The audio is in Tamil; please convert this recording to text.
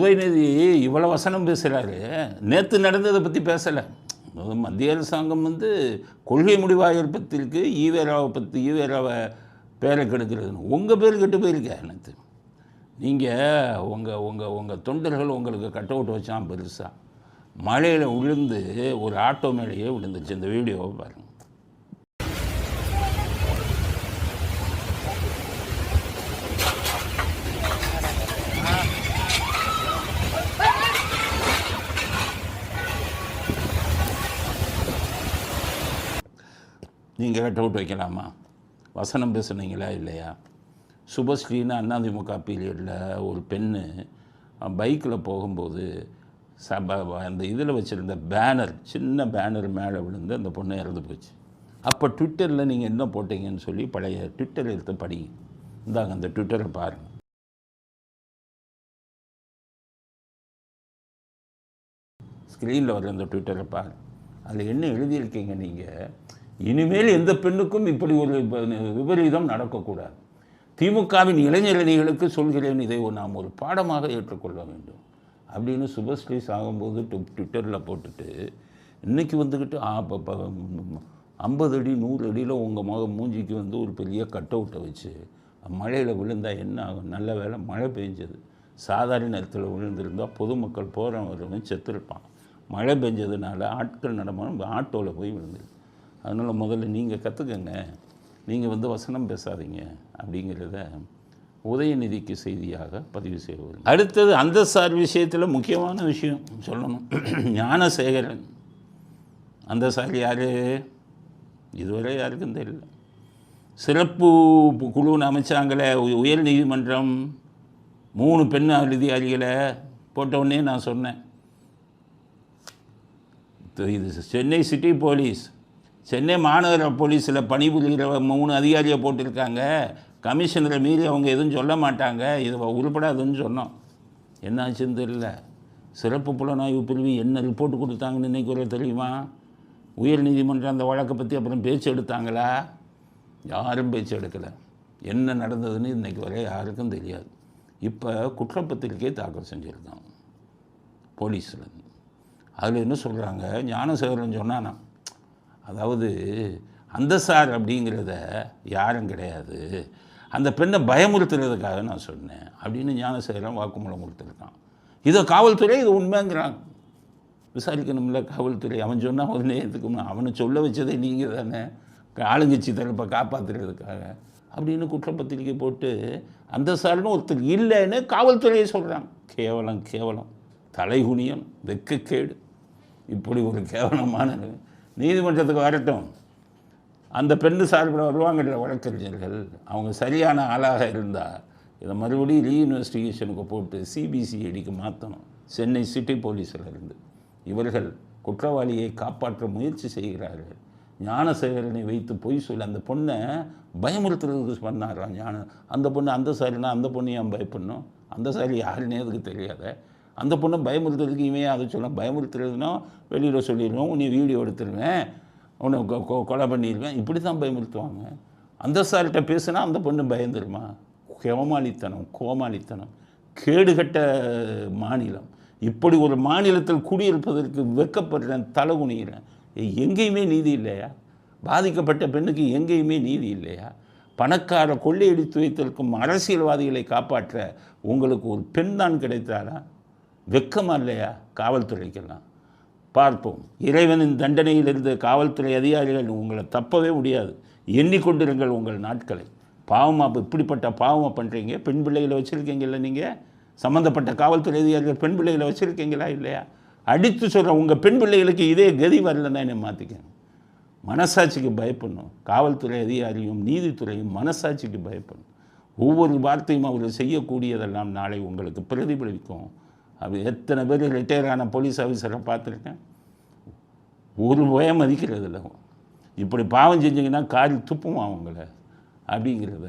உதயநிதி இவ்வளோ வசனம் பேசுகிறாரு நேற்று நடந்ததை பற்றி பேசலை. மத்திய அரசாங்கம் வந்து கொள்கை முடிவாக ஏற்பத்திற்கு ஈவேராவை பற்றி ஈவேராவை பேரை கெடுக்கிறதுன்னு. உங்கள் பேர் கெட்டு போயிருக்க நேற்று நீங்கள் உங்கள் உங்கள் உங்கள் தொண்டர்கள் உங்களுக்கு கட் அவுட் வச்சான் பெருசாக மழையில் விழுந்து ஒரு ஆட்டோ மேலேயே விழுந்துச்சு இந்த வீடியோவை பாருங்கள் நீங்கள் கட் வைக்கலாமா? வசனம் பேசுனீங்களா இல்லையா? சுபஸ்ரீன்னு அதிமுக பீரியடில் ஒரு பெண்ணு பைக்கில் போகும்போது சப அந்த இதில் வச்சுருந்த பேனர் சின்ன பேனர் மேலே விழுந்து அந்த பொண்ணு இறந்து போச்சு. அப்போ ட்விட்டரில் நீங்கள் என்ன போட்டீங்கன்னு சொல்லி பழைய ட்விட்டர் எடுத்து படிங்க. இந்தாங்க அந்த ட்விட்டரை பாருங்கள் ஸ்க்ரீனில் வர அந்த ட்விட்டரை பாரு அதில் என்ன எழுதியிருக்கீங்க நீங்கள் இனிமேல் எந்த பெண்ணுக்கும் இப்படி ஒரு விபரீதம் நடக்கக்கூடாது. திமுகவின் இளைஞரணிகளுக்கு சொல்கிறேன் இதை நாம் ஒரு பாடமாக ஏற்றுக்கொள்ள வேண்டும். அப்படின்னு சுபஸ்ரீஸ் ஆகும்போது ட்விட்டரில் போட்டுட்டு இன்றைக்கி வந்துக்கிட்டு ஐம்பது அடி நூறு அடியில் உங்கள் மக மூஞ்சிக்கு வந்து ஒரு பெரிய கட் அவுட்டை வச்சு மழையில் விழுந்தால் என்ன ஆகும்? நல்ல வேளை மழை பெஞ்சது. சாதாரண நேரத்தில் விழுந்திருந்தால் பொதுமக்கள் போகிறவன் செத்துருப்பான். மழை பெஞ்சதுனால ஆட்கள் நடமாடும் ஆட்டோவில் போய் விழுந்துருக்கு அதனால் முதல்ல நீங்கள் கற்றுக்கங்க நீங்கள் வந்து வசனம் பேசாதீங்க. அப்படிங்கிறத உதயநிதிக்கு செய்தியாக பதிவு செய்வது அடுத்தது அந்த சார் விஷயத்தில் முக்கியமான விஷயம் சொல்லணும். ஞானசேகரன். அந்த சார் யார்? இதுவரை யாருக்கும் தெரியல. சிறப்பு குழுன்னு அமைச்சாங்களே உயர் நீதிமன்றம். மூணு பெண் அதிகாரிகளை போட்டவுடனே நான் சொன்னேன். இது சென்னை சிட்டி போலீஸ். சென்னை மாநகர போலீஸில் பணிபுரிகிற மூணு அதிகாரியை போட்டிருக்காங்க. கமிஷனரை மீறி அவங்க எதுவும் சொல்ல மாட்டாங்க. இது உருப்படாதுன்னு சொன்னோம். என்னாச்சுன்னு தெரியல. சிறப்பு புலனாய்வு பிரிவு என்ன ரிப்போர்ட் கொடுத்தாங்கன்னு இன்றைக்கு ஒரு தெரியுமா? உயர் நீதிமன்றம் அந்த வழக்கை பற்றி அப்புறம் பேச்சு எடுத்தாங்களா? யாரும் பேச்சு எடுக்கலை. என்ன நடந்ததுன்னு இன்றைக்கி வரை யாருக்கும் தெரியாது. இப்போ குற்றப்பத்திரிக்கை தாக்கல் செஞ்சுருக்காங்க போலீஸில். அதில் என்ன சொல்கிறாங்க ஞானசேகரன் சொன்னானா அதாவது அந்த சார் அப்படிங்கிறத யாரும் கிடையாது. அந்த பெண்ணை பயமுறுத்துறதுக்காக நான் சொன்னேன். அப்படின்னு ஞானசேகரன் வாக்குமூலம் கொடுத்துருக்கான். இதை காவல்துறை இது உண்மைங்கிறாங்க விசாரிக்கணும்ல காவல்துறை. அவன் சொன்னால் உடனே எதுக்குமா அவனை சொல்ல வச்சதே நீங்கள் தானே. ஆளுங்கட்சி தரப்பை காப்பாற்றுறதுக்காக அப்படின்னு குற்றப்பத்திரிக்கை போட்டு அந்த சார்னு ஒருத்தர் இல்லைன்னு காவல்துறையை சொல்கிறான் கேவலம் கேவலம். தலைகுனியம் வெக்கக்கேடு. இப்படி ஒரு கேவலமான நீதிமன்றத்துக்கு வரட்டும். அந்த பெண்ணு சார்பில் வருவாங்கல்ல வழக்கறிஞர்கள் அவங்க சரியான ஆளாக இருந்தால் இதை மறுபடியும் ரீஇன்வெஸ்டிகேஷனுக்கு போட்டு சிபிசிஐடிக்கு மாற்றணும் சென்னை சிட்டி போலீஸில் இருந்து இவர்கள் குற்றவாளியை காப்பாற்ற முயற்சி செய்கிறார்கள். ஞானசேகரனை வைத்து பொய் சொல்லி அந்த பொண்ணை பயமுறுத்துறதுக்கு பண்ணாராம் ஞான அந்த பொண்ணு அந்த சாரினா அந்த பொண்ணு ஏன் பயப்படணும்? அந்த சாரி யாருன்னே அதுக்கு தெரியாத? அந்த பொண்ணை பயமுறுத்துறதுக்கு இவன் அதை சொல்ல பயமுறுத்துறதுனா வெளியில் சொல்லிடுவேன் உன்னை வீடியோ எடுத்துருவேன் உன்னை கொ- கொ- கொலை பண்ணிடுவேன். இப்படி தான் பயமுறுத்துவாங்க. அந்த சார்கிட்ட பேசுனா அந்த பொண்ணு பயந்துருமா கோமாளித்தனம் கோமாளித்தனம். கேடுகட்ட மாநிலம். இப்படி ஒரு மாநிலத்தில் குடியிருப்பதற்கு வெட்கப்படுறேன் தலை குனிகிறேன் எங்கேயுமே நீதி இல்லையா? பாதிக்கப்பட்ட பெண்ணுக்கு எங்கேயுமே நீதி இல்லையா? பணக்கார கொள்ளையடித்து வைத்திருக்கும் அரசியல்வாதிகளை காப்பாற்ற உங்களுக்கு ஒரு பெண் தான் கிடைத்தாரா வெக்கமா இல்லையா? காவல்துறைக்கெல்லாம். பார்ப்போம். இறைவனின் தண்டனையிலிருந்து காவல்துறை அதிகாரிகள் உங்களை தப்பவே முடியாது. எண்ணிக்கொண்டிருங்கள் உங்கள் நாட்களை. பாவமாக இப்படிப்பட்ட பாவமாக பண்ணுறீங்க பெண் பிள்ளைகளை வச்சுருக்கீங்கல்ல நீங்கள் சம்மந்தப்பட்ட காவல்துறை அதிகாரிகள் பெண் பிள்ளைகளை வச்சுருக்கீங்களா இல்லையா? அடித்து சொல்கிற உங்கள் பெண் பிள்ளைகளுக்கு இதே கதி வரலன்னா என்னை மாற்றிக்கணும் மனசாட்சிக்கு பயப்படணும். காவல்துறை அதிகாரியும் நீதித்துறையும் மனசாட்சிக்கு பயப்படணும். ஒவ்வொரு வார்த்தையும் அவர் செய்யக்கூடியதெல்லாம் நாளை உங்களுக்கு பிரதிபலிக்கும். அப்படி எத்தனை பேர் ரிட்டையர் ஆன போலீஸ் ஆஃபீஸரை பார்த்துருக்கேன்? ஒரு பயம் மதிக்கிறது இல்லை இப்படி பாவம் செஞ்சிங்கன்னா காரி துப்புமா அவங்கள அப்படிங்கிறத